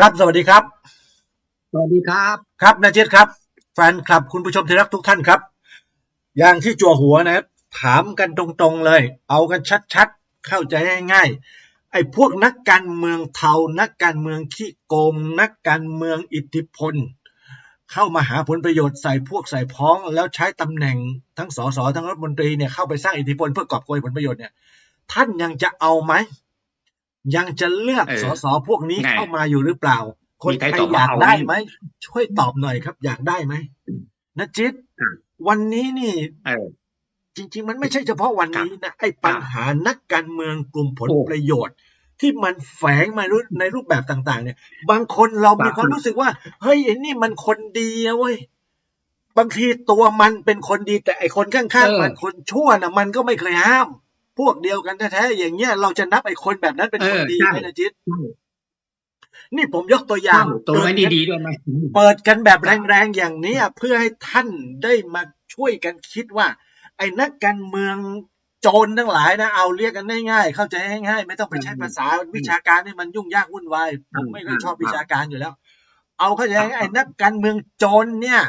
ครับสวัสดีครับสวัสดีครับ ครับนาจิตครับ แฟนคลับคุณผู้ชมที่รักทุกท่านครับ อย่างที่จั่วหัวนะครับ ถามกันตรงๆเลย เอากันชัดๆ เข้าใจง่ายๆไอ้พวกนักการเมืองเทานักการเมืองขี้โกง นักการเมืองอิทธิพล เข้ามาหาผลประโยชน์ใส่พวกใส่พ้อง แล้วใช้ตำแหน่งทั้งสสทั้งรัฐมนตรีเนี่ยเข้าไปสร้างอิทธิพลเพื่อกอบโกยผลประโยชน์เนี่ยท่านยังจะเอาไหม ยังจะเลือกเออสสพวกนี้ไงเข้ามาอยู่หรือเปล่า คนมีไทใครยตอบอว่ายากเอาได้ไหมไหมช่วยตอบหน่อยครับ อยากได้ไหมนะจิตอืมวันนี้นี่เออจริง ๆ มันไม่ใช่เฉพาะวันนี้นะไอ้ปัญหานักการเมืองกลุ่มผลโอ้ประโยชน์ ที่มันแฝงมาในรูปแบบต่าง ๆ เนี่ย บางคนเรามีครับความรู้สึกว่า เฮ้ยไอ้นี่มันคนดีนะเว้ยบางทีตัวมันเป็นคนดีแต่ไอ้คนข้างๆมันคนชั่วนะมันก็ไม่เคยห้าม พวกเดียวกันแท้ๆอย่างเงี้ยเราจะนับไอ้คนแบบนั้นเป็นคนเออดีใช่ไหมนะจิตนี่ผมยกตัวอย่างตัวไม่ดีดีๆด้วยไหมเปิดกันแบบแรงๆอย่างนี้ยเพื่อให้ท่านได้มาช่วยกันคิดว่า ไอ้นักการเมืองโจรทั้งหลายนะเอาเรียกกันง่ายๆเข้าใจง่ายๆไม่ต้องไปใช้ภาษาวิชาการให้มันยุ่งยากวุ่นวายผมไม่ค่อยชอบวิชาการอยู่แล้ว เอาเข้าใจง่ายๆไอ้นักการเมืองโจรเนี่ย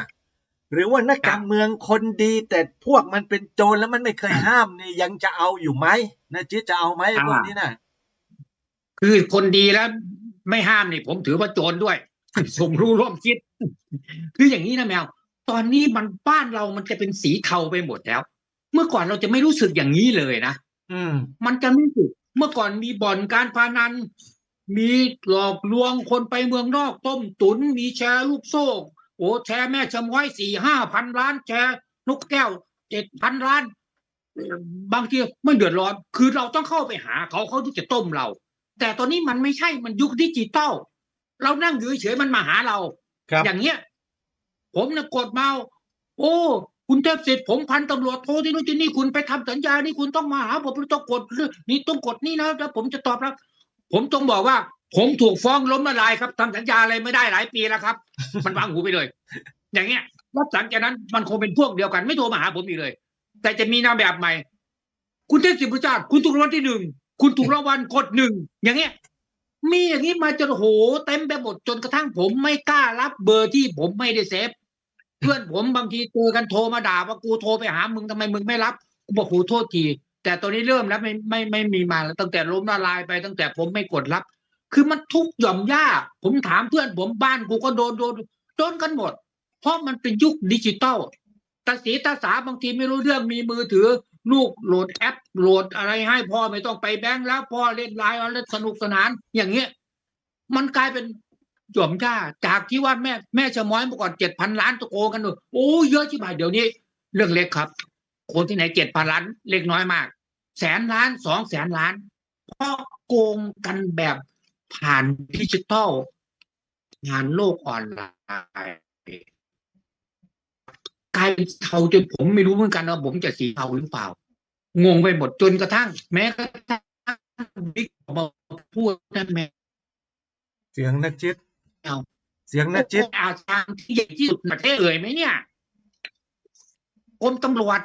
หรือว่านักการเมืองคนดีแต่พวกมันเป็นโจรแล้วมันไม่เคยห้ามนี่ยังจะเอาอยู่ไหมนะจิตจะเอาไหมไอ้พวกนี้น่ะคือคนดีแล้ว ไม่ห้ามนี่ผมถือว่าโจรด้วยสมรู้ร่วมคิด คืออย่างนี้นะแมว ตอนนี้มันบ้านเรามันจะเป็นสีเทาไปหมดแล้ว เมื่อก่อนเราจะไม่รู้สึกอย่างนี้เลยนะอืม มันจะไม่รู้สึกเมื่อก่อนมีบ่อนการพานันมีหลอกลวงคนไปเมืองนอกต้มตุนมีแชร์ลูกโซ่โอ้แชร์แม่ชะม้อยสี่ห้าพันล้านแชร์นกแก้วเจ็ดพันล้าน บางทีไม่เดือดร้อน คือเราต้องเข้าไปหาเขาเขาที่จะต้มเรา แต่ตอนนี้มันไม่ใช่มันยุคดิจิตอลเรานั่งอยู่เฉยๆมันมาหาเราครับอย่างเงี้ย ผมนะกดมา โอ้คุณเทพศิษย์ผมพันตำรวจโทที่นู่นที่นี่คุณไปทำสัญญานี่คุณต้องมาหาผมคุณต้องกดเรื่องนี่ต้องกดนี่นะแล้วผมจะตอบรับ ผมต้องบอกว่า ผมถูกฟ้องล้มละลายครับทำสัญญาอะไรไม่ได้หลายปีแล้วครับ มันวางหูไปเลย อย่างเงี้ยแล้วหลังจากนั้นมันคงเป็นพวกเดียวกัน ไม่โทรมาหาผมอีกเลย แต่จะมีนามแบบใหม่ คุณเทพศิษย์ประจาคุณถูกรางวัลที่หนึ่งคุณถูกรางวัลกดหนึ่งอย่างเงี้ย มีอย่างนี้มาจนโหเต็มไปหมดจนกระทั่งผมไม่กล้ารับเบอร์ที่ผมไม่ได้เซฟเพื่อนผมบางทีเจอกันโทรมาด่าว่ากูโทรไปหามึงทำไมมึงไม่รับกูบอกโหโทษทีแต่ตอนนี้เริ่มแล้วไม่ไม่ไม่มีมาแล้วตั้งแต่ล้มละลายไปตั้งแต่ผมไม่กดรับ คือมันทุกหย่อมยากผมถามเพื่อนผมบ้านกูก็โดนโดนโดนกันหมด เพราะมันเป็นยุคดิจิตอลตาสีตาสาบางทีไม่รู้เรื่องมีมือถือ ลูกโหลดแอปโหลดอะไรให้พ่อไม่ต้องไปแบงค์แล้วพ่อเล่นไลน์อาแล้วสนุกสนาน อย่างเงี้ย มันกลายเป็นหย่อมย่าจากที่ว่าแม่แม่ชะม้อยเมื่อก่อนเจ็ดพันล้านตะโกกันเลยโอ้เยอะชิบหายเดี๋ยวนี้ เรื่องเล็กครับ คนที่ไหนเจ็ดพันล้านเล็กน้อยมาก แสนล้านสองแสนล้านเพราะโกงกันแบบ ผ่านดิจิตอลผ่านโลกออนไลน์กลายเป็นเทาจนผมไม่รู้เหมือนกันว่าผมจะสีเทาหรือเปล่า งงไปหมดจนกระทั่ง แม้กระทั่งบิ๊กออกมาพูดนั่นแม่เสียงนะจิตเอาเสียงนะจิตอาชางที่ใหญ่ที่สุดในประเทศเลยไหมเนี่ยกรมตำรวจ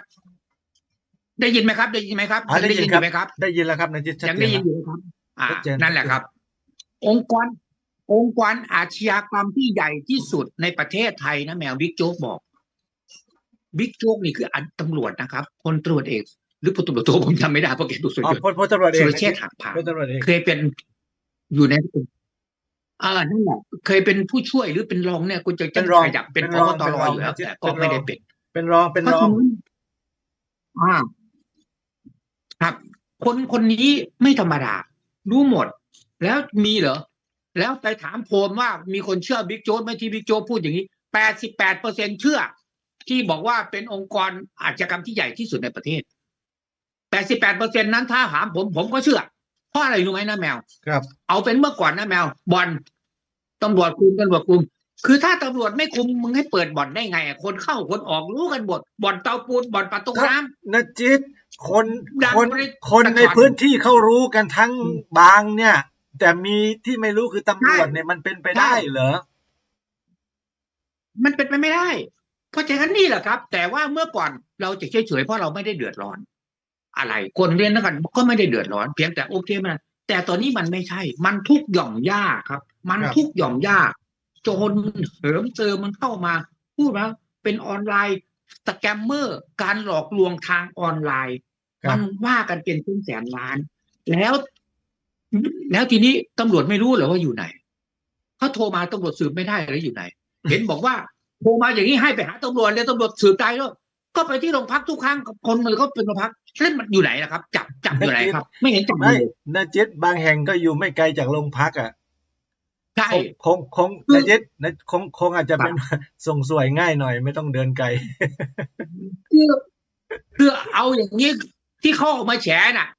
ได้ยินไหมครับ ได้ยินไหมครับอ่าได้ยินครับไหมครับ ได้ยินแล้วครับนะจิตชัดยังเจได้นยินแล้วอยู่ไหมครับ อ่าชัดเจนนั่นแหละครับ องค์กรองค์กรอาชญากรรมที่ใหญ่ที่สุดในประเทศไทยนะแมวบิ๊กโจ๊กบอกบิ๊กโจ๊กนี่คืออันตำรวจนะครับพลตำรวจเอกหรือพลตำรวจโทผมจำไม่ได้เพราะแกดูสุดอ๋อยอดพลพลตำรวจเอกสุรนะเชจิษตฐ์หักผานพลตำรวจเอกเคยเป็นอยู่ในเออนั่นแหละเคยเป็นผู้ช่วยหรือเป็นรองเนี่ยคุณจะเป็จะนรองขยับเป็นเป็นพรองบตเป็นรรองอยู่แล้วเป็นแต่เป็นก็ไม่รองได้เป็น เป็นรองเป็นเพราะรอฉะงนั้นอ่าครับ คนคนนี้ไม่ธรรมดารู้หมด แล้วมีเหรอ แล้วไปถามโพลว่ามีคนเชื่อบิ๊กโจ๊กไหมที่บิ๊กโจ๊กพูดอย่างนี้แปดสิบแปดเปอร์เซ็นเชื่อ ที่บอกว่าเป็นองค์กรอาชญากรรมที่ใหญ่ที่สุดในประเทศแปดสิบแปดเปอร์เซ็นนั้นถ้าถามผมผมก็เชื่อ เพราะอะไรรู้ไหมนะแมว ครับ เอาเป็นเมื่อก่อนนะแมวบอลตำรวจคุมตำรวจคุม คือถ้าตำรวจไม่คุมมึงให้เปิดบ่อนได้ไงอะคนเข้าคนออกรู้กันหมดบ่อนเตาปูนบ่อนประตูน้ำนะจิตคนดังคนในคนแต่ในก่อนพื้นที่เขารู้กันทั้งอืมบางเนี่ย แต่มีที่ไม่รู้คือตำรวจใช่เนี่ยมันเป็นไปใช่ได้เหรอ มันเป็นไปไม่ได้ เพราะฉะนั้นนี่แหละครับ แต่ว่าเมื่อก่อนเราจะเฉยๆเพราะเราไม่ได้เดือดร้อน อะไร คนเรียนนักกันก็ไม่ได้เดือดร้อน เพียงแต่โอเคมันแต่ตอนนี้มันไม่ใช่ มันทุกข์หย่อมยากครับ มันครับทุกหย่อมยากโจรเหิมเจอมันเข้ามา พูดแล้วเป็นออนไลน์สแกมเมอร์การหลอกลวงทางออนไลน์ครับมันว่ากันเป็นเป็นแสนล้าน แล้ว แล้วทีนี้ตำรวจไม่รู้เหรอว่าอยู่ไหนเขาโทรมาตำรวจสืบไม่ได้เลยอยู่ไหน เห็นบอกว่าโทรมาอย่างนี้ให้ไปหาตำรวจเลยตำรวจสืบได้แล้วก็ไปที่โรงพักทุกครั้งคนมันก็เป็นโรงพักเล่นมันอยู่ไหนล่ะครับ จับจับอยู่ไหนครับ ไม่เห็นจับเลไม่ยนาจิตบางแห่งก็อยู่ไม่ไกลจากโรงพักอะใช่คงคงคือนาจิตนะคงคงอาจจะเป็นส่งสวยง่ายหน่อย ไม่ต้องเดินไกลคือคือเอาอย่างนี้ที่เขาออกมาแฉน่ะ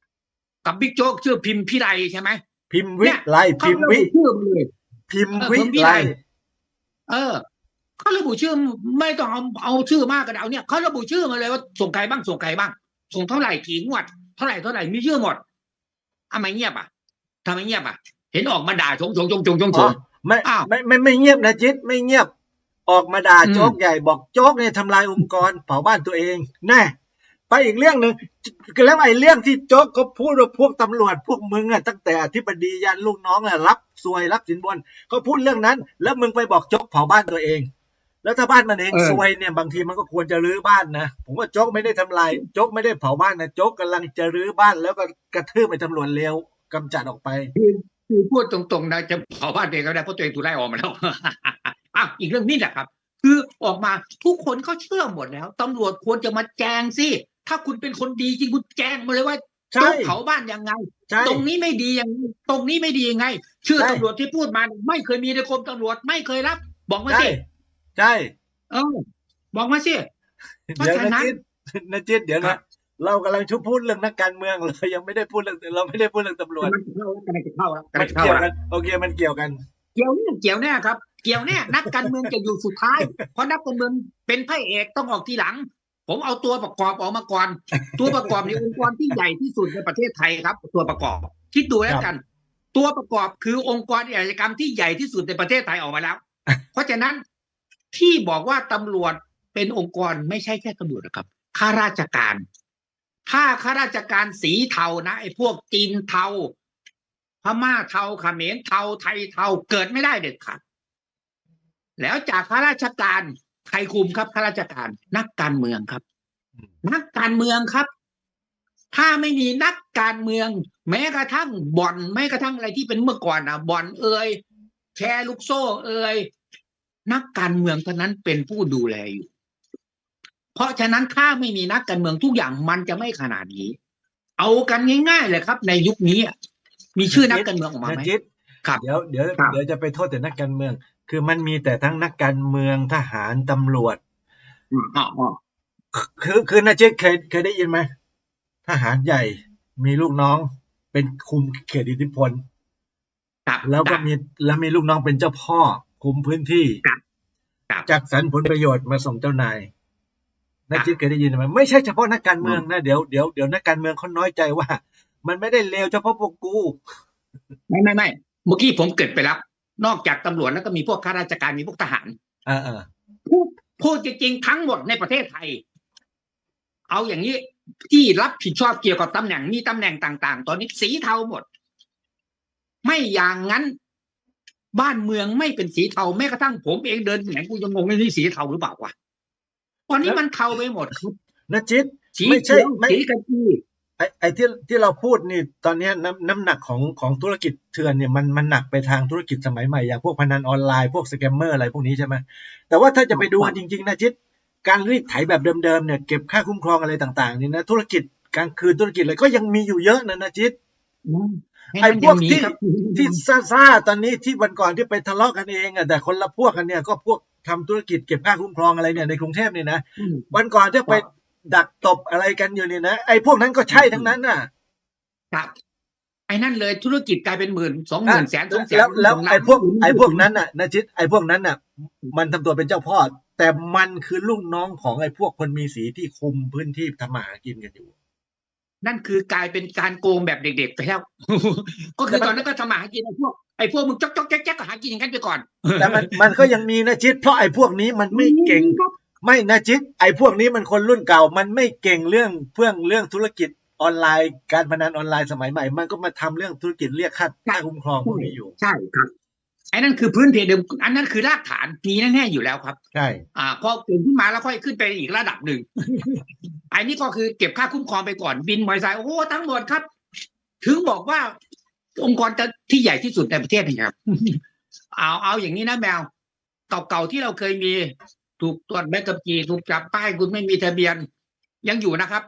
กับบิ๊กโจ๊กชื่อพิมพ์พิไรใช่ไหม พิมพ์วิเนี่ยไลเขาพิมพ์ระวิบุชื่อมาเลยพิมพ์เออวิพิมพ์วิไลไลเออเขาระบุชื่อไม่ต้องเอาเอาชื่อมากก็ได้เอาเนี่ยเขาระบุชื่อมาเลยว่าส่งใครบ้างส่งใครบ้าง ส่งเท่าไหร่กี่งวดเท่าไหร่เท่าไหร่มีชื่อหมดทำไมเงียบอะทำไมเงียบอะ เห็นออกมาด่าชงชงชงชงชงชอ๋องไม่อ้าวไม่ไม่ไม่เงียบนะจิตไม่เงียบ ออกมาด่าอืมโจ๊กใหญ่บอกโจ๊กเนี่ยทำลายองค์กรเผาบ้านตัวเองแน่ ไปอีกเรื่องหนึ่งแล้วไอ้เรื่องที่โจ๊กก็พูดว่าพวกตำรวจพวกมึงอะตั้งแต่อธิบดียันลูกน้องอะรับซวยรับสินบนเขาพูดเรื่องนั้น แล้วมึงไปบอกโจ๊กเผาบ้านตัวเอง แล้วถ้าบ้านมันเองเออซวยเนี่ยบางทีมันก็ควรจะรื้อบ้านนะผมว่าโจ๊กไม่ได้ทำลายโจ๊กไม่ได้เผาบ้านนะโจ๊กกำลังจะรื้อบ้านแล้วก็กระทืบไปตำรวจเลวกำจัดออกไปคือคือพูดตรงๆนะจะเผาบ้านตัวเองก็ได้เพราะตัวเองถูกไล่ออกมาแล้วอะอีกเรื่องนี้แหละครับคือออกมาทุกคนเขาเชื่อหมดแล้วตำรวจควรจะมาแจงสิ ถ้าคุณเป็นคนดีจริงคุณแจ้งมาเลยว่าใช่ต้องเผาบ้านยังไงใช่ตรงนี้ไม่ดียังไงตรงนี้ไม่ดียังไง ชื่อใช่ตำรวจที่พูดมาไม่เคยมีในกรมตำรวจไม่เคยรับ บอกมาใช่สิ ใช่ เออ บอกมาสิเพราะเดี๋ยวฉะนั้นะนจิตนะจิตเดี๋ยวครันะบเรากำลังชุบพูดเรื่องนักการเมืองเรายังไม่ได้พูดเรื่องเราไม่ได้พูดเรื่องตำรวจมันเข้าแล้วกำลังจะเข้าแล้วกำมัลันงจะเข้าเกี่ยวแล้วกันโอเคมันเกี่ยวกัน เกี่ยวแน่เกี่ยวแน่ครับ เกี่ยวแน่นักการเมืองจะอยู่สุดท้าย เพราะนักการเมืองเป็นพระเอกต้องออกทีหลัง ผมเอาตัวประกอบออกมาก่อน ตัวประกอบในองค์กรที่ใหญ่ที่สุดในประเทศไทยครับ ตัวประกอบคิดดูแล้วกัน ตัวประกอบคือองค์กรอาชญากรรมที่ใหญ่ที่สุดในประเทศไทยออกมาแล้ว เพราะฉะนั้นที่บอกว่าตำรวจเป็นองค์กรไม่ใช่แค่ตำรวจนะครับข้าราชการ ถ้าข้าราชการสีเทานะไอ้พวกจีนเทาพม่าเทาเขมรเทาไทยเทาเกิดไม่ได้เด็ดขาดแล้วจากข้าราชการ ใครคุมครับข้าราชการ นักการเมืองครับอืมนักการเมืองครับ ถ้าไม่มีนักการเมือง แม้กระทั่งบ่อนแม้กระทั่งอะไรที่เป็นเมื่อก่อนนะบ่อนเอ่ยแชร์ลูกโซ่ เอ่ยนักการเมืองเท่านั้นเป็นผู้ดูแลอยู่ เพราะฉะนั้นถ้าไม่มีนักการเมืองทุกอย่างมันจะไม่ขนาดนี้ เอากันง่ายๆเลยครับ ในยุคนี้อะมีชื่อนักการเมืองออกมานะไหมจิตครับเดี๋ยวเดี๋ยวครับเดี๋ยวจะไปโทษแต่นักการเมือง คือมันมีแต่ทั้งนักการเมืองทหารตำรวจอ๋ออ๋อคือคือนะจิตเคยเคยได้ยินไหมทหารใหญ่มีลูกน้องเป็นคุมเขตอิทธิพลครับแล้วก็มีแล้วมีลูกน้องเป็นเจ้าพ่อคุมพื้นที่ครับครับจัดสรรผลประโยชน์มาส่งเจ้านายนักจิตเคยได้ยินไหมไม่ใช่เฉพาะนักการเมืองนะเดี๋ยวเดี๋ยวเดี๋ยวนักการเมืองเขาน้อยใจว่า มันไม่ได้เลวเฉพาะพวกกู ไม่ไม่ไม่เมื่อกี้ผมเกิดไปแล้ว นอกจากตำรวจแล้วก็มีพวกข้าราชการมีพวกทหารอ่าอ่าพูดพูดจริงๆทั้งหมดในประเทศไทย เอาอย่างนี้ที่รับผิดชอบเกี่ยวกับตำแหน่งมีตำแหน่งต่าง ๆ ตอนนี้สีเทาหมด ไม่อย่างนั้น บ้านเมืองไม่เป็นสีเทาแม้กระทั่งผมเองเดินไหนกูยังงงเลยนี่สีเทาหรือเปล่าวะตอนนี้มันเทาไปหมดครับนะจิตสีไม่ใช่เขียวไม่สีกะกี ไอ้ไอ้ที่ที่เราพูดนี่ตอนเนี้ยน้ำน้ำหนักของของธุรกิจเถื่อนเนี่ยมันมันหนักไปทางธุรกิจสมัยใหม่อย่างพวกพนันออนไลน์พวกสแกมเมอร์อะไรพวกนี้ใช่ไหมแต่ว่าถ้าจะไปดูกันจริงๆนะจิตการรีดไถแบบเดิมๆเนี่ยเก็บค่าคุ้มครองอะไรต่างๆนี่นะธุรกิจกลางคืนธุรกิจอะไรก็ยังมีอยู่เยอะนะนะจิตไอ้พวกที่ที่ซ่าซ่าๆตอนนี้ที่วันก่อนที่ไปทะเลาะกันเองอะแต่คนละพวกกันเนี่ยก็พวกทำธุรกิจเก็บค่าคุ้มครองอะไรเนี่ยในกรุงเทพเนี่ยนะอืมวันก่อนที่ไป ดักตบอะไรกันอยู่เนี่ยนะไอ้พวกนั้นก็ใช่ทั้งนั้นน่ะ ครับ ไอ้นั่นเลยธุรกิจกลายเป็นหมื่นสองหมื่นแสนสองแสนแล้วแล้วสงานไอ้พวกไอ้พวกนั้นน่ะนะจิตไอ้พวกนั้นน่ะ มันทำตัวเป็นเจ้าพ่อแต่มันคือลูกน้องของไอ้พวกคนมีสีที่คุมพื้นที่ทำมาหากินกันอยู่ นั่นคือกลายเป็นการโกงแบบเด็กๆไปแล้ว ก็คือตอนนั้นก็ทำมาหากินไอ้พวกไอ้พวกมึงจ๊อกจ๊อกแจ๊กแจ๊กก็หากินอย่างนั้นไปก่อน แต่มันมันก็ยังมีนะจิตเพราะไอ้พวกนี้มันไม่เก่งครับ ไม่นะจิตไอ้พวกนี้มันคนรุ่นเก่า มันไม่เก่งเรื่องเพื่องเรื่องธุรกิจออนไลน์ การพนันออนไลน์สมัยใหม่ มันก็มาทำเรื่องธุรกิจเรียกค่าค่าคุ้มครองพวกนี้อยู่ ใช่ครับไอ้นั่นคือพื้นเพเดิมอันนั้นคือรากฐานมีแน่ๆอยู่แล้วครับ ใช่อ่าพอตื่นขึ้นมาแล้วค่อยขึ้นไปอีกระดับหนึ่งไอ้นี่ก็คือเก็บค่าคุ้มครองไปก่อนบินมอเตอร์ไซค์โอ้โหทั้งหมดครับ ถึงบอกว่า องค์กรจะที่ใหญ่ที่สุดในประเทศนะครับเอาเอาอย่างนี้นะแมวเก่าๆที่เราเคยมี ถูกตรวจใบขับขี่ถูกจับป้ายคุณไม่มีทะเบียน ยังอยู่นะครับ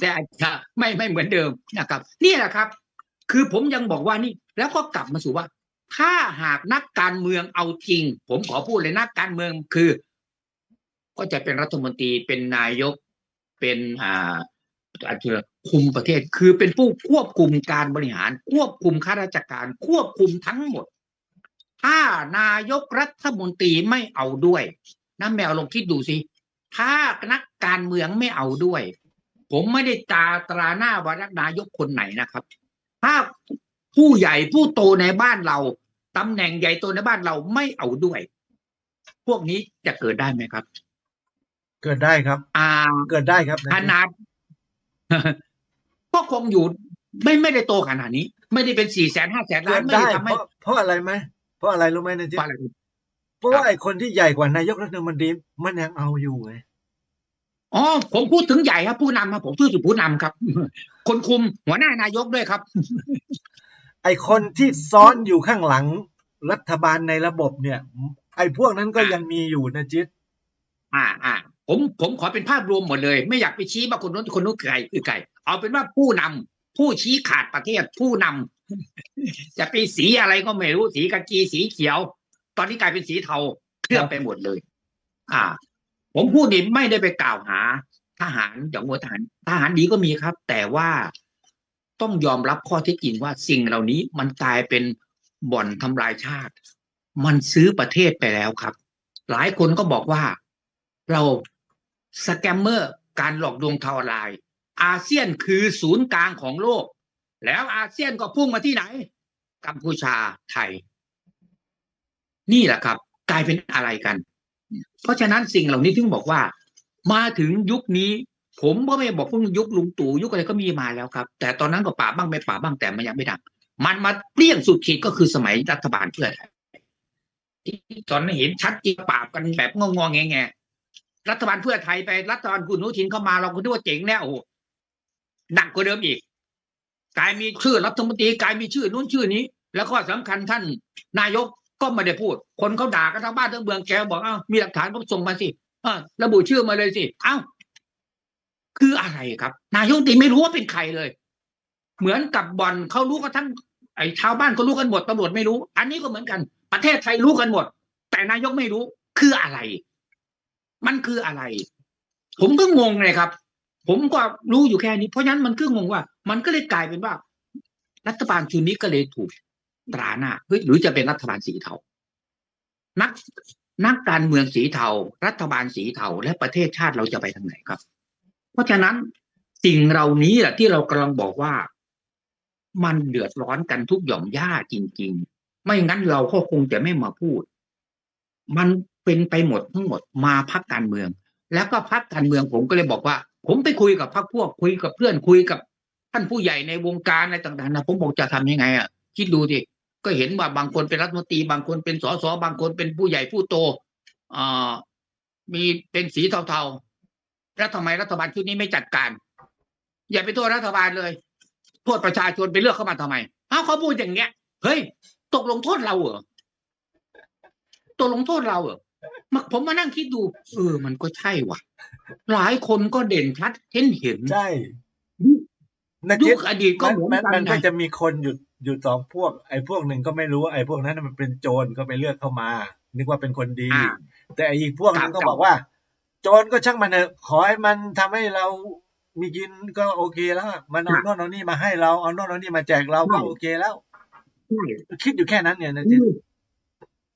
แต่อาจจะไม่ไม่เหมือนเดิมนะครับ นี่แหละครับ คือผมยังบอกว่านี่ แล้วก็กลับมาสู่ว่า ถ้าหากนักการเมืองเอาจริง ผมขอพูดเลยนักการเมืองคือ ก็จะเป็นรัฐมนตรีเป็นนายกเป็นอ่าอาจจะคุมประเทศ คือเป็นผู้ควบคุมการบริหาร ควบคุมข้าราชการ ควบคุมทั้งหมด ถ้านายกรัฐมนตรีไม่เอาด้วยน้าแมวลองคิดดูสิ ถ้านักการเมืองไม่เอาด้วย ผมไม่ได้ตาตราหน้าว่านักนายกคนไหนนะครับ ถ้าผู้ใหญ่ผู้โตในบ้านเราตำแหน่งใหญ่โตในบ้านเราไม่เอาด้วย พวกนี้จะเกิดได้ไหมครับ เกิดได้ครับ อ่า เกิดได้ครับขนาดก็คงอยู่ไม่ไม่ได้โตขนาดนี้ ไม่ได้เป็นสี่แสนห้าแสนเกิล้านดไม่ได้ได้ทำเพให้ราะเพราะอะไรไหม เพราะอะไรรู้ไหมนะจิ๊เพราะอะไรเพราะว่าไอ้คนที่ใหญ่กว่านายกรัฐมนตรีมันยังเอาอยู่ไงอ๋อผมพูดถึงใหญ่ครับ ผู้นำครับผมพูดถึงผู้นำครับ คนคุมหัวหน้านายกด้วยครับ ไอ้คนที่ซ้อนอยู่ข้างหลังรัฐบาลในระบบเนี่ย ไอ้พวกนั้นก็ยังมีอยู่นะจิ๊ดอ่าอ่าผมผมขอเป็นภาพรวมหมดเลย ไม่อยากไปชี้ว่าคนนู้นคนนู้นคือใครคือใครเอาเป็นว่าผู้นำผู้ชี้ขาดประเทศผู้นำ จะไปสีอะไรก็ไม่รู้สีกากีสีเขียว ตอนนี้กลายเป็นสีเทาเคลือบไปหมดเลย อ่า ผมพูดนี่ไม่ได้ไปกล่าวหา ทหารอย่างหัวทหารทหารดีก็มีครับ แต่ว่าต้องยอมรับข้อเท็จจริงว่าสิ่งเหล่านี้มันกลายเป็นบ่อนทำลายชาติ มันซื้อประเทศไปแล้วครับ หลายคนก็บอกว่าเราสแกมเมอร์การหลอกลวงทางออนไลน์อาเซียนคือศูนย์กลางของโลก แล้วอาเซียนก็พุ่งมาที่ไหน กัมพูชาไทย นี่แหละครับ กลายเป็นอะไรกัน เพราะฉะนั้นสิ่งเหล่านี้ถึงบอกว่า มาถึงยุคนี้ ผมก็ไม่บอกว่ายุคลุงตู่ยุคอะไรก็มีมาแล้วครับ แต่ตอนนั้นก็ป่าบ้างไม่ป่าบ้างแต่มันยังไม่ดังมันมาเปรี้ยงสุดขีดก็คือสมัยรัฐบาลเพื่อไทยที่ตอนนั้นเห็นชัดจีปราบกันแบบงงๆแงๆรัฐบาลเพื่อไทยไปรัฐบาลคุณนุทินเข้ามาเราก็นึกว่าเจ๋งแล้วโอ้หนักกว่าเดิมอีก กายมีชื่อรัฐมนตรีกายมีชื่อนู้นชื่อนี้ แล้วก็สำคัญท่านนายกก็ไม่ได้พูด คนเขาด่ากันทั้งบ้านทั้งเมืองแกบอกเอ้ามีหลักฐานก็ส่งมาสิเออระบุชื่อมาเลยสิเอ้าคืออะไรครับ นายกตีไม่รู้ว่าเป็นใครเลย เหมือนกับบ่อนเขารู้กันทั้งไอ้ชาวบ้านก็รู้กันหมดตำรวจไม่รู้ อันนี้ก็เหมือนกัน ประเทศไทยรู้กันหมด แต่นายกไม่รู้ คืออะไร มันคืออะไร ผมก็งงเลยครับ ผมก็รู้อยู่แค่นี้ เพราะฉะนั้นมันก็งงว่า มันก็เลยกลายเป็นว่า รัฐบาลชุดนี้ก็เลยถูกตราหน้าเฮ้ยหรือจะเป็นรัฐบาลสีเทา นักนักการเมืองสีเทา รัฐบาลสีเทาและประเทศชาติเราจะไปทางไหนครับ เพราะฉะนั้นสิ่งเหล่านี้แหละที่เรากำลังบอกว่ามันเดือดร้อนกันทุกหย่อมย่าจริง ๆ ไม่งั้นเราก็คงจะไม่มาพูด มันเป็นไปหมดทั้งหมดมาพักการเมือง แล้วก็พักการเมืองผมก็เลยบอกว่า ผมไปคุยกับพักพวกคุยกับเพื่อนคุยกับท่านผู้ใหญ่ในวงการอะไรต่างๆนะผมบอกจะทำยังไงอะคิดดูดิก็เห็นว่าบางคนเป็นรัฐมนตรีบางคนเป็นสสบางคนเป็นผู้ใหญ่ผู้โตอ่ามีเป็นสีเทาๆแล้วทำไมรัฐบาลชุดนี้ไม่จัดการ อย่าไปโทษรัฐบาลเลยโทษประชาชนไปเลือกเข้ามาทำไมเอ้าเขาพูดอย่างเงี้ยเฮ้ย ตกลงโทษเราเหรอตกลงโทษเราเหรอมาผมมานั่งคิดดู เออ มันก็ใช่ว่ะ หลายคนก็เด่นชัดเห็นเห็นใช่นะยุจิ๊ดคอดีตก็มันเหมือนมันกัมันนไงก็จะมีคนอยู่อยู่สองพวก ไอ้พวกหนึ่งก็ไม่รู้ว่าไอ้พวกนั้นนะมันเป็นโจรก็ไปเลือกเข้ามา นึกว่าเป็นคนดีอ่าแต่ไอ้อีกพวกนึงครัก็บบอกว่า โจรก็ช่างมันเถอะขอให้มันทำให้เรามีกินก็โอเคแล้วอะมันเอาโน่นเอานี่มาให้เราเอาโน่นเอานี่มาแจกเราก็โอเคแล้วคิดอยู่แค่นั้นเนี่ยนะจิ๊ด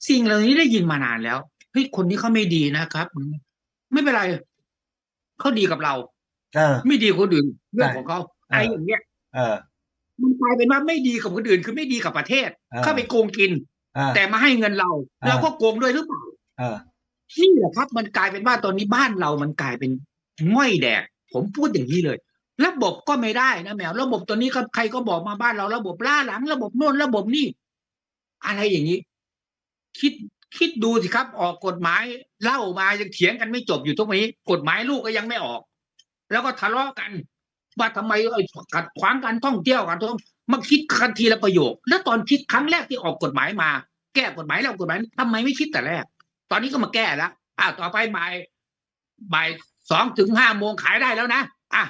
สิ่งเหล่านี้ได้ยินมานานแล้วเฮ้ยคนนี้เขาไม่ดีนะครับ ไม่เป็นไร เขาดีกับเราเออ ไม่ดีกับคนอื่นเรื่องใช่ของเขาเออไอ้อย่างเงี้ยเออ มันกลายเป็นว่าไม่ดีกับคนอื่น คือไม่ดีกับประเทศ เออ เข้าไปโกงกิน เออ แต่มาให้เงินเราเออ เราก็โกงด้วยหรือเปล่าเออ นี่แหละครับ มันกลายเป็นว่าตอนนี้บ้านเรามันกลายเป็นง่อยแดก ผมพูดอย่างนี้เลย ระบบก็ไม่ได้นะแมวระบบตัวนี้ก็ใครก็บอกมาบ้านเราระบบล่าหลัง ระบบโน่นระบบนี่อะไรอย่างนี้ คิดคิดดูสิครับ ออกกฎหมาย เล่ามายังเถียงกันไม่จบอยู่ตรงนี้ กฎหมายลูกก็ยังไม่ออก แล้วก็ทะเลาะกันว่าทำไมเอ้ยขัดขวางการท่องเที่ยวกันต้องมาคิดกันทีละประโยค แล้วตอนคิดครั้งแรกที่ออกกฎหมายมา แก้กฎหมายแล้วกฎหมายทำไมไม่คิดแต่แรก ตอนนี้ก็มาแก้แล้วอ่าต่อไปบ่ายบ่ายสองถึงห้าโมงขายได้แล้วนะอะ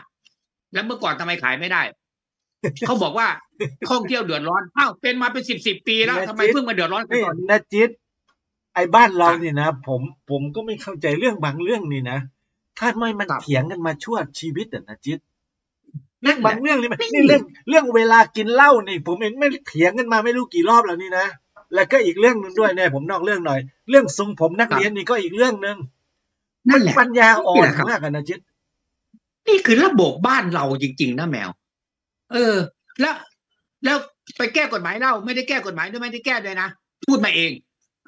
แล้วเมื่อก่อนทำไมขายไม่ได้เขาบอกว่าท่องเที่ยวเดือดร้อนอ้าวเป็นมาเป็นสิบสิบปีแล้วทำไมเพิ่งมาเดือดร้อนกันนี่ตอนนี้นะจิต ไอ้บ้านเราครับนี่นะ ผมผมก็ไม่เข้าใจเรื่องบางเรื่องนี่นะถ้าไม่มันครับเถียงกันมาชั่วชีวิตอะนะจิตนั่นแหบาละงเรื่องนี่มันไม่มีนี่เรื่องเรื่องเวลากินเหล้านี่ ผมเห็นไม่เถียงกันมาไม่รู้กี่รอบแล้วนี่นะแล้วก็อีกเรื่องหนึ่งด้วยเนี่ยผมนอกเรื่องหน่อย เรื่องทรงผมนักเรียนนี่ก็อีกเรื่องหนึ่งนั่มันนแหละปัญญาอ่อนี่นแหละครับมากอะนะจิตนี่คือระบบบ้านเราจริง ๆ นะแมว เออ แล้ว แล้วไปแก้กฎหมายเล่าไม่ได้แก้กฎหมายด้วยไม่ได้แก้ด้วยนะพูดมาเอง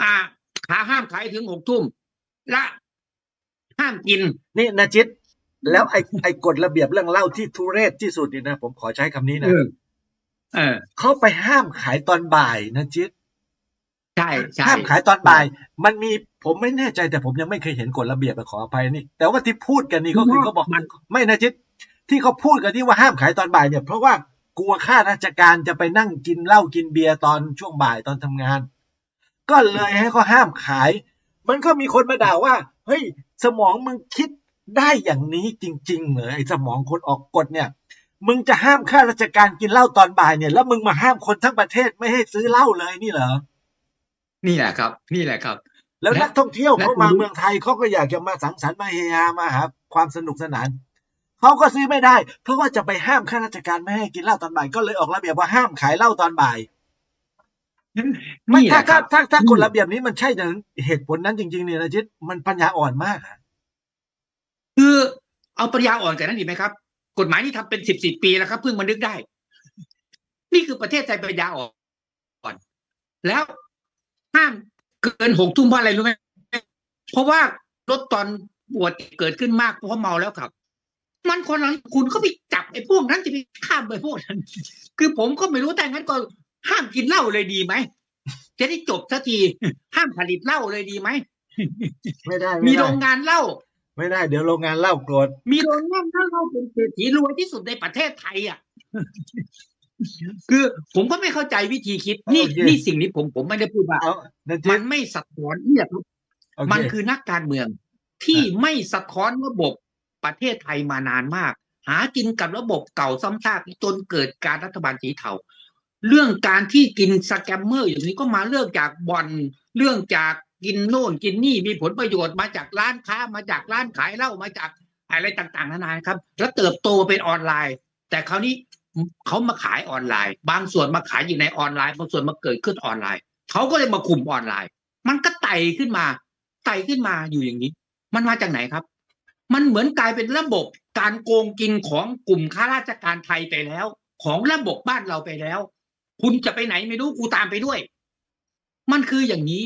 อ่า ขาห้ามขายถึงหกทุ่มและห้ามกิน นี่นะจิต แล้วไอ้ไอ้กฎระเบียบเรื่องเหล้าที่ทุเรศที่สุดนี่นะผมขอใช้คำนี้เอนะอเออเขาไปห้ามขายตอนบ่ายนะจิตใช่ใช่ห้ามขายตอนบ่าย มันมีผมไม่แน่ใจแต่ผมยังไม่เคยเห็นกฎระเบียบอะขออภัยนี่ แต่ว่าที่พูดกันนี่ก็คือเขาบอกมันไม่นะจิต ที่เขาพูดกันที่ว่าห้ามขายตอนบ่ายเนี่ยเพราะว่ากลัวข้าราชการจะไปนั่งกินเหล้ากินเบียร์ตอนช่วงบ่ายตอนทำงาน ก็เลยให้เขาห้ามขาย มันก็มีคนมาด่าว่า เฮ้ย สมองมึงคิดได้อย่างนี้จริงๆเหรอไอ้สมองคนออกกฎเนี่ย มึงจะห้ามข้าราชการกินเหล้าตอนบ่ายเนี่ย แล้วมึงมาห้ามคนทั้งประเทศไม่ให้ซื้อเหล้าเลยนี่เหรอ นี่แหละครับ นี่แหละครับ แล้วและนักท่องเที่ยวและเขามาคุณเมืองไทยเขาก็อยากจะมาสังสรรค์มาเฮฮามาหาความสนุกสนานเขาก็ซื้อไม่ได้ เพราะว่าจะไปห้ามข้าราชการไม่ให้กินเหล้าตอนบ่ายก็เลยออกระเบียบว่าห้ามขายเหล้าตอนบ่าย ไม่นี่แหถ้าละคถ้ารับ ถ้าถ้าอืมกฎระเบียบนี้มันใช่อย่างเหตุผลนั้นจริง ๆ เนี่ยนะจิตมันปัญญาอ่อนมากอะคือเอาปัญญาอ่อนกันนั้นดีไหมครับ กฎหมายนี่ทำเป็นสิบสิบปีแล้วครับเพิ่งมานึกได้ นี่คือประเทศไทยปัญญาอ่อน แล้วห้ามเกินหกทุ่มเพราะอะไรรู้ไหมเพราะว่ารถตอนปวดเกิดขึ้นมากเพราะเมาแล้วครับ มันคนละคุณก็ไปจับไอ้พวกนั้นจะไปข้ามไปพวกนั้น คือผมก็ไม่รู้แต่งั้นก็ ห้ามกินเหล้าเลยดีไหมจะได้จบสักทีห้ามผลิตเหล้าเลยดีไหมไม่ได้ มีไม่โรได้งงานเหล้าไม่ได้ เดี๋ยวโรงงานเหล้าโกรธมีโรงงานเหล้าเป็นเศรษฐีรวยที่สุดในประเทศไทยอะคือผมก็ไม่เข้าใจวิธีคิด นี่นี่สิ่งนี้ผมผมไม่ได้พูดว่าเอานะจิมัตนไม่สะท้อนเนี่ยครับโอเคมันคือนักการเมือง ที่ไม่สะท้อนระบบประเทศไทยมานานมาก หากินกับระบบเก่าซ้ำซากจนเกิดการรัฐบาลสีเทา เรื่องการที่กินสแกมเมอร์อย่างนี้ก็มาเรื่องจากบ่อนเรื่องจากกินโน่นกินนี่มีผลประโยชน์มาจากร้านค้ามาจากร้านขายเหล้ามาจากอะไรต่างๆนานาครับ แล้วเติบโตเป็นออนไลน์ แต่คราวนี้เขามาขายออนไลน์ บางส่วนมาขายอยู่ในออนไลน์บางส่วนมาเกิดขึ้นออนไลน์เขาก็เลยมาคุมออนไลน์ มันก็ไต่ขึ้นมาไต่ขึ้นมาอยู่อย่างนี้ มันมาจากไหนครับ มันเหมือนกลายเป็นระบบการโกงกินของกลุ่มข้าราชการไทยไปแล้ว ของระบบบ้านเราไปแล้ว คุณจะไปไหนไม่รู้กูตามไปด้วย มันคืออย่างนี้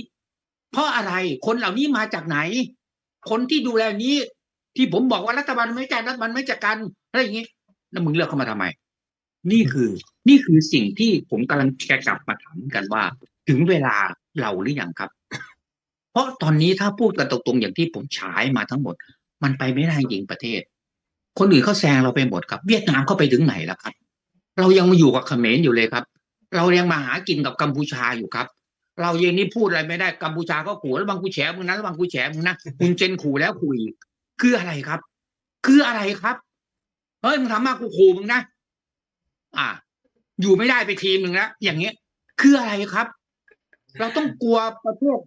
เพราะอะไรคนเหล่านี้มาจากไหน คนที่ดูแลนี้ ที่ผมบอกว่ารัฐบาลไม่จัดรัฐบาลไม่จัดการอะไรอย่างนี้แล้วมึงเลือกเข้ามาทำไม นี่คือ นี่คือสิ่งที่ผมกำลังจะกลับมาถามกันว่า ถึงเวลาเราหรือยังครับ เพราะตอนนี้ถ้าพูดกันตรงๆอย่างที่ผมฉายมาทั้งหมด มันไปไม่ได้จริงประเทศ คนอื่นเขาแซงเราไปหมดครับ เวียดนามเข้าไปถึงไหนแล้วครับ เรายังมาอยู่กับเขมรอยู่เลยครับ เรายังมาหากินกับกัมพูชาอยู่ครับ เราเย็นนี้พูดอะไรไม่ได้กัมพูชาก็ขู่แล้วบางกูแฉมึงนะแล้วบางกูแฉมึงนะคุณเจนขู่แล้วคุยคืออะไรครับ คืออะไรครับเฮ้ยมึงทำมากกูขู่มึงนะอ่า อยู่ไม่ได้ไปทีมหนึ่งแล้วอย่างเงี้ย คืออะไรครับ เราต้องกลัวประเทศ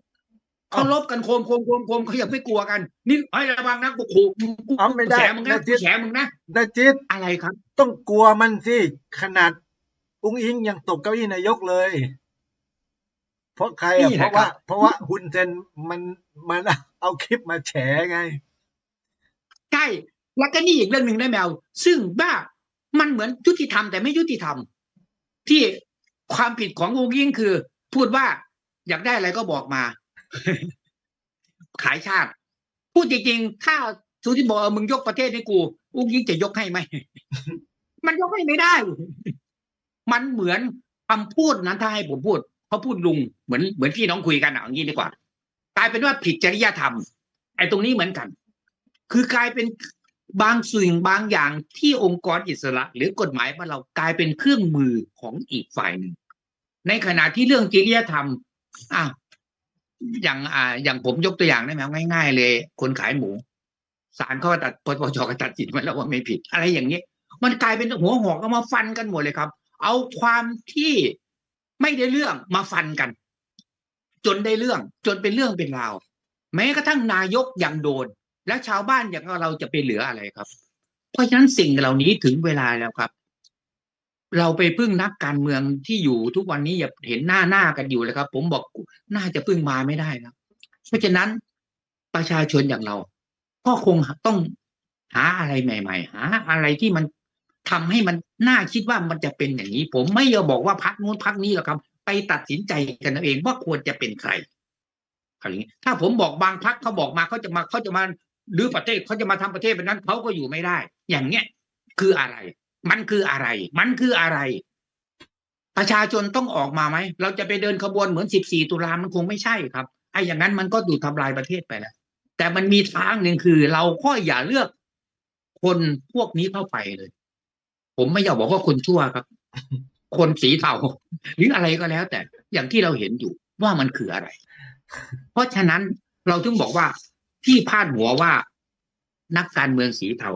เขาลบกันโคมโคมโคมโคมเขาอย่าไม่กลัวกัน นี่ไอ้ยระวังนะกูขู่กูกูเอาไม่ได้แฉมึงนะนะกูจิตแฉมึงนะนะจิตอะไรครับ ต้องกลัวมันสิขนาด อุ้งอิงยังตกเก้าอี้นายกเลย เพราะใครอะนี่เพแหละราะว่าครับเพราะว่าฮุนเซนมันมันเอาคลิปมาแฉไง ใช่แล้วก็นี่อีกเรื่องหนึ่งได้แมว ซึ่งบ้ามันเหมือนยุติธรรมแต่ไม่ยุติธรรม ที่ความผิดขององค์ยิ่งคือ พูดว่าอยากได้อะไรก็บอกมา ขายชาติ พูดจริงๆ ถ้าสุที่บอกเออมึงยกประเทศให้กู อุ้งยิ่งจะยกให้ไหม มันยกให้ไม่ได้ มันเหมือนคำพูดนั้นถ้าให้ผมพูดเขาพูดลุงเหมือนเหมือนพี่น้องคุยกันอะอย่างนี้ดีกว่ากลายเป็นว่าผิดจริยธรรม ไอ้ตรงนี้เหมือนกัน คือกลายเป็นบางสิ่งบางอย่างที่องค์กรอิสระ หรือกฎหมายบ้านเรากลายเป็นเครื่องมือของอีกฝ่ายหนึ่ง ในขณะที่เรื่องจริยธรรมอะอย่างอ่า อย่างผมยกตัวอย่างได้ไหมง่าย ๆ เลย คนขายหมูศาลเขาก็ตัดปปชก็ตัดสินมาแล้วว่าไม่ผิด อะไรอย่างนี้มันกลายเป็นหัวหอกเอามาฟันกันหมดเลยครับ เอาความที่ไม่ได้เรื่องมาฟันกัน จนได้เรื่องจนเป็นเรื่องเป็นราวแม้กระทั่งนายกยังโดน และชาวบ้านอย่างเราจะไปเหลืออะไรครับ เพราะฉะนั้นสิ่งเหล่านี้ถึงเวลาแล้วครับ เราไปพึ่งนักการเมืองที่อยู่ทุกวันนี้อย่าเห็นหน้าหน้ากันอยู่เลยครับ ผมบอกน่าจะพึ่งมาไม่ได้นะเพราะฉะนั้นประชาชนอย่างเรา ก็คงต้องหาอะไรใหม่ ๆ หาอะไรที่มัน ทำให้มันน่าคิดว่ามันจะเป็นอย่างนี้ ผมไม่จะบอกว่าพักนู้นพักนี้หรอกครับ ไปตัดสินใจกันเองว่าควรจะเป็นใครอะไรอย่างนี้ถ้าผมบอกบางพักเขาบอกมาเขาจะมาเขาจะมาหรือประเทศเขาจะมาทำประเทศแบบนั้นเขาก็อยู่ไม่ได้ อย่างเนี้ยคืออะไร มันคืออะไร มันคืออะไร ประชาชนต้องออกมาไหม เราจะไปเดินขบวนเหมือน 14 ตุลามันคงไม่ใช่ครับไอ้อย่างนั้นมันก็ดูทำลายประเทศไปแล้ว แต่มันมีทางหนึ่งคือ เราก็อย่าเลือกคนพวกนี้เข้าไปเลย ผมไม่อยากบอกว่าคนชั่วครับ คนสีเทาหรืออะไรก็แล้ว แต่อย่างที่เราเห็นอยู่ว่ามันคืออะไร เพราะฉะนั้นเราถึงบอกว่าที่พาดหัวว่านักการเมืองสีเทา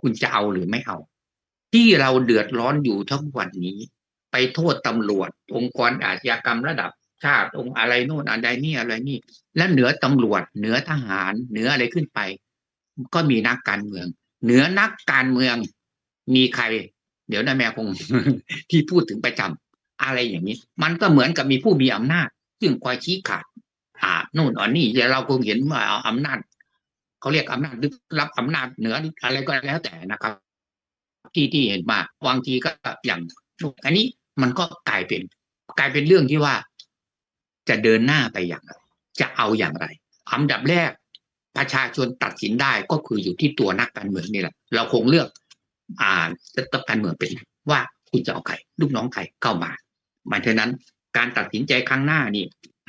คุณจะเอาหรือไม่เอา ที่เราเดือดร้อนอยู่ทั้งวันนี้ ไปโทษตำรวจ องค์กรอาชญากรรมระดับชาติองค์อะไรโน่นอะไรนี่อะไรนี่ และเหนือตำรวจ เหนือทหาร เหนืออะไรขึ้นไป ก็มีนักการเมือง เหนือนักการเมือง มีใคร เดี๋ยวนะแม่คงที่พูดถึงประจำอะไรอย่างนี้ มันก็เหมือนกับมีผู้มีอำนาจ ซึ่งคอยชี้ขาด อ่าโน่นอันนี้เราคงเห็นว่าเอานาจเขาเรียกอำนาจลึกลับอำนาจเหนืออะไรก็แล้วแต่นะครับ ที่ที่เห็นมาบางทีก็อย่างอันนี้มันก็กลายเป็น กลายเป็นเรื่องที่ว่า จะเดินหน้าไปอย่างไรจะเอาอย่างไรอันดับแรกประชาชนตัดสินได้ก็คืออยู่ที่ตัวนักการเมืองนี่แหละ เราคงเลือก อ่าตัการเมืองเป็นว่าคุณจะเอาใครลูกน้องใครเข้ามาหมายฉะนั้น การตัดสินใจครั้งหน้านี่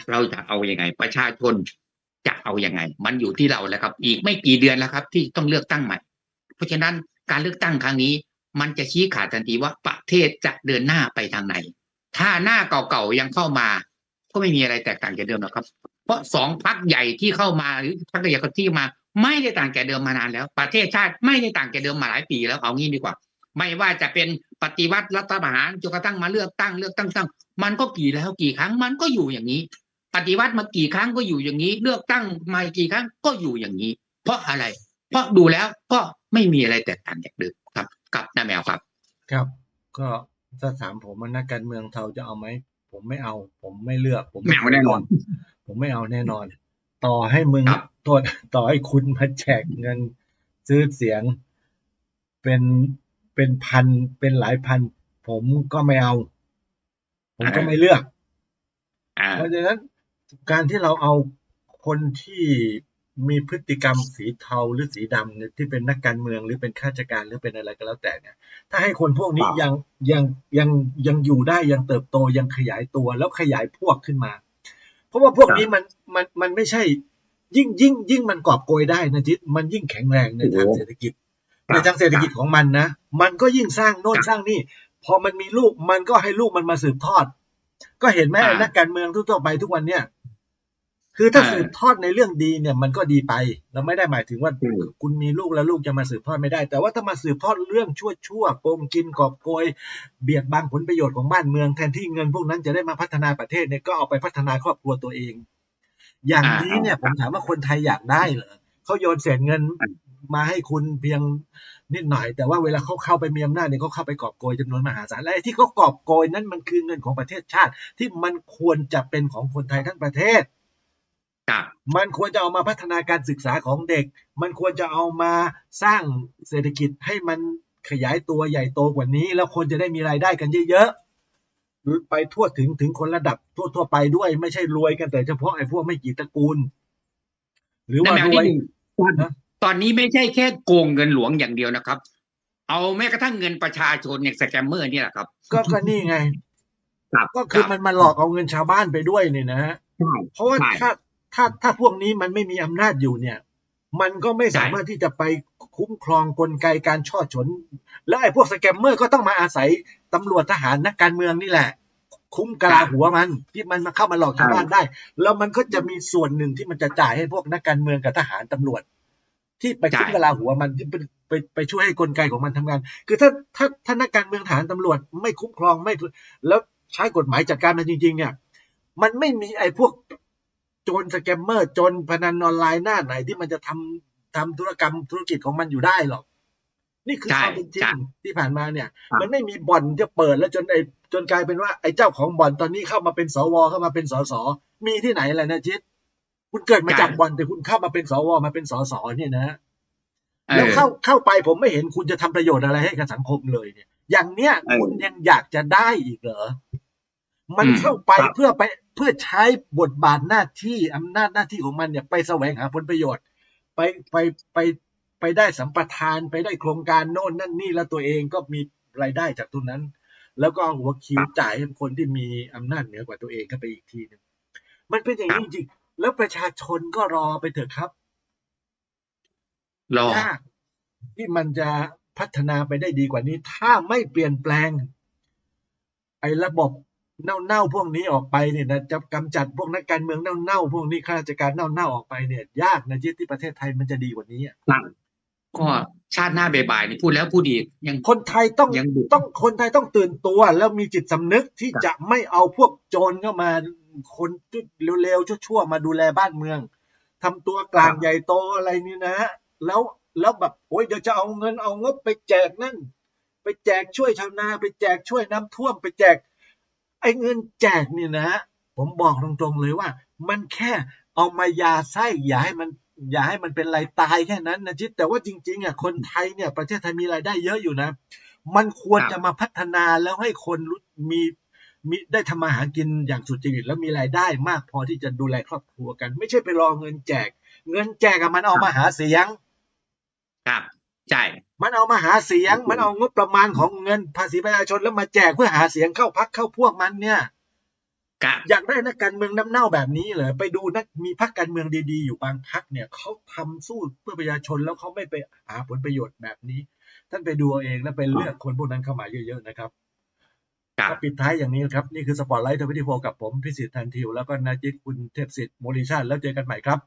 เราจะเอาอยัางไง ประชาชนจะเอาอยัางไง มันอยู่ที่เราแล้วครับ อีกไม่กี่เดือนแล้วครับ ที่ต้องเลือกตั้งใหม่ เพราะฉะนั้นการเลือกตั้งครั้งนี้ มันจะชี้ขาดทันทีว่าประเทศจะเดินหน้าไปทางไหน ถ้าหน้าเก่าๆยังเข้ามา ก็ไม่มีอะไรแตกต่างจากเดิมหรอกครับ เพราะสองพักใหญ่ที่เข้ามาหรือพักใหญ่ที่มา ไม่ได้ต่างจากเดิมมานานแล้ว ประเทศชาติไม่ได้ต่างจากเดิมมาหลายปีแล้วเอางี้ดีกว่า ไม่ว่าจะเป็นปฏิวัติรัฐประหารจนกระทั่งมาเลือกตั้งเลือกตั้งตั้งมันก็กี่แล้วกี่ครั้งมันก็อยู่อย่างนี้ ปฏิวัติมากี่ครั้งก็อยู่อย่างนี้ เลือกตั้งมากี่ครั้งก็อยู่อย่างนี้ เพราะอะไร เพราะดูแล้วก็ไม่มีอะไรแตกต่างจากเดิมครับกับน้าแมวครับ ครับ ก็ถ้าถามผมว่านักการเมืองเทาจะเอาไหม ผมไม่เอา ผมไม่เลือก ผมไม่เอาแน่นอน ผมไม่เอาแน่นอน ต่อให้มึงครับโทษต่อให้คุณมาแจกเงิน ซื้อเสียงเป็นเป็นพันเป็นหลายพัน ผมก็ไม่เอา ผมก็ไม่เลือกอ่าเพราะฉะนั้นการที่เราเอาคนที่ มีพฤติกรรมสีเทาหรือสีดำเนี่ยที่เป็นนักการเมืองหรือเป็นข้าราชการหรือเป็นอะไรก็แล้วแต่เนี่ย ถ้าให้คนพวกนี้ครับยังยังยังยังอยู่ได้ยังเติบโตยังขยายตัวแล้วขยายพวกขึ้นมา เพราะว่าพวกนี้มันมันมันไม่ใช่ ยิ่งยิ่งยิ่งมันกอบโกยได้นะจิตมันยิ่งแข็งแรงในทางโอ้โหเศรษฐกิจครับในทางเศรษฐกิจของมันนะมันก็ยิ่งสร้างโน่นครับสร้างนี่พอมันมีลูกมันก็ให้ลูกมันมาสืบทอด ก็เห็นไหมอ่านักการเมืองทั่วๆไปทุกวันเนี่ย คือถ้าอ่าสืบทอดในเรื่องดีเนี่ยมันก็ดีไปเราไม่ได้หมายถึงว่าอืมคุณมีลูกแล้วลูกจะมาสืบทอดไม่ได้ แต่ว่าถ้ามาสืบทอดเรื่องชั่วชั่วๆโกงกินกอบโกย เบียดบังผลประโยชน์ของบ้านเมืองแทนที่เงินพวกนั้นจะได้มาพัฒนาประเทศเนี่ยก็เอาไปพัฒนาครอบครัวตัวเอง อย่างนี้เนี่ยอ่าผมถามว่าคนไทยอยากได้เหรอเขาโยนเศษเงินมาให้คุณเพียงนิดหน่อย แต่ว่าเวลาเขาเข้าไปมีอำนาจเนี่ยเขาเข้าไปกอบโกยจำนวนมหาศาลและไอ้ที่เขากอบโกยนั้นมันคือเงินของประเทศชาติ ที่มันควรจะเป็นของคนไทยทั้งประเทศครับ มันควรจะเอามาพัฒนาการศึกษาของเด็ก มันควรจะเอามาสร้างเศรษฐกิจให้มันขยายตัวใหญ่โตกว่านี้ แล้วคนจะได้มีรายได้กันเยอะๆไปทั่วถึงถึงคนระดับทั่วๆไปด้วยไม่ใช่รวยกันแต่เฉพาะไอ้พวกไม่กี่ตระกูล หรือนั่ว่านแมวรนิวดยนึงตอนฮะตอนนี้ไม่ใช่แค่โกงเงินหลวงอย่างเดียวนะครับ เอาแม้กระทั่งเงินประชาชนอย่างสแกมเมอร์นี่แหละครับ ก็ก็นี่ไงครับก็คือรับมันมาหลอกเอาเงินชาวบ้านไปด้วยเนี่ยนะฮะใช่เพราะว่าใช่ถ้า ถ้าถ้าพวกนี้มันไม่มีอำนาจอยู่เนี่ย มันก็ไม่ใช่สามารถที่จะไปคุ้มครองกลไกการช่อฉน แล้วไอ้พวกสแกมเมอร์ก็ต้องมาอาศัยตำรวจทหารนักการเมืองนี่แหละ คุ้มกะลาหัวมัน ที่มันมาเข้ามาหลอกชาวบ้านได้ แล้วมันก็จะมีส่วนหนึ่งที่มันจะจ่ายให้พวกนักการเมืองกับทหารตำรวจ ที่ไปคุ้มกะลาหัวมันที่ไปไปไปช่วยให้กลไกของมันทำงาน คือถ้าถ้าถ้านักการเมืองทหารตำรวจไม่คุ้มครองไม่ แล้วใช้กฎหมายจัดการมันจริง ๆ เนี่ย มันไม่มีไอ้พวก โจรสแกมเมอร์โจรพนันออนไลน์หน้าไหนที่มันจะทำทำธุรกรรมธุรกิจของมันอยู่ได้หรอก นี่คือใช่ความเป็นจริใช่งที่ผ่านมาเนี่ยครับมันไม่มีบ่อนจะเปิดแล้วจนไอ้จนกลายเป็นว่าไอ้เจ้าของบ่อนตอนนี้เข้ามาเป็นสวเข้ามาเป็นสสมีที่ไหนแหละนะจิตคุณเกิดมาจากบ่อนแต่คุณเข้ามาเป็นสวมาเป็นสสเนี่ยนะเออแล้วเข้าเข้าไปผมไม่เห็นคุณจะทำประโยชน์อะไรให้กับสังคมเลยเนี่ย อย่างเนี้ยเออคุณยังอยากจะได้อีกเหรอ มันอืมเข้าไปครับเพื่อไปเพื่อใช้บทบาทหน้าที่อำนาจหน้าที่ของมันเนี่ยไปแสวงหาผลประโยชน์ ไปไปไปไปได้สัมปทานไปได้โครงการโน่นนั่นนี่แล้วตัวเองก็มีรายได้จากตรงนั้น แล้วก็เอาหัวคิวจ่ายให้คนที่มีอำนาจเหนือกว่าตัวเองก็ไปอีกทีหนึงมันเป็นอย่างนี้จริงๆแล้วประชาชนก็รอไปเถอะครับรอยากที่มันจะพัฒนาไปได้ดีกว่านี้ ถ้าไม่เปลี่ยนแปลงไอ้ระบบ เน่าๆพวกนี้ออกไปเนี่ยนะจะกำจัดพวกนักการเมืองเน่าๆพวกนี้ข้าราชการเน่าๆออกไปเนี่ย ยากนะที่ที่ประเทศไทยมันจะดีกว่านี้อะครับก็ชาติหน้าบ่ายๆนี่พูดแล้วพูดอีกยังคนไทยต้องยังดุต้องคนไทยต้องตื่นตัว แล้วมีจิตสำนึกที่ครับจะไม่เอาพวกโจรเข้ามาคนเร็วๆชั่วๆมาดูแลบ้านเมืองทำตัวกลางใหญ่โตอะไรนี่นะแล้วแล้วแบบโอ้ยเดี๋ยวจะเอาเงินเอางบไปแจกนั่น ไปแจกช่วยชาวนาไปแจกช่วยน้ำท่วมไปแจก ไอ้เงินแจกเนี่ยนะผมบอกตรงๆเลยว่า มันแค่เอามายาไส้อย่าให้มันอย่าให้มันเป็นไรตายแค่นั้นนะจิตแต่ว่าจริง ๆอะคนไทยเนี่ยประเทศไทยมีรายได้เยอะอยู่นะ มันควรจะมาพัฒนาแล้วให้คนรู้มีมีได้ทำมาหากินอย่างสุจริตแล้วมีรายได้มากพอที่จะดูแลครอบครัวกัน ไม่ใช่ไปรอเงินแจก เงินแจกอะมันเอามาหาเสียง ครับ ใช่ มันเอามาหาเสียง มันเอางบประมาณของเงินภาษีประชาชนแล้วมาแจกเพื่อหาเสียงเข้าพักเข้าพวกมันเนี่ยครับอยากได้นักการเมืองน้ำเน่าแบบนี้เหรอไปดูนักมีพรรคการเมืองดีๆ อยู่บางพรรคเนี่ยเขาทำสู้เพื่อประชาชนแล้วเขาไม่ไปหาผลประโยชน์แบบนี้ ท่านไปดูเอาเองแล้วไปเลือกคนพวกนั้นเข้ามาเยอะๆนะครับครับก็ปิดท้ายอย่างนี้นะครับ นี่คือสปอตไลท์ทวิตี้โฟกับผมพิสิทธิ์ทันทิวแล้วก็นาจิตคุณเทพสิทธิ์โมลิชาติแล้วเจอกันใหม่ครับ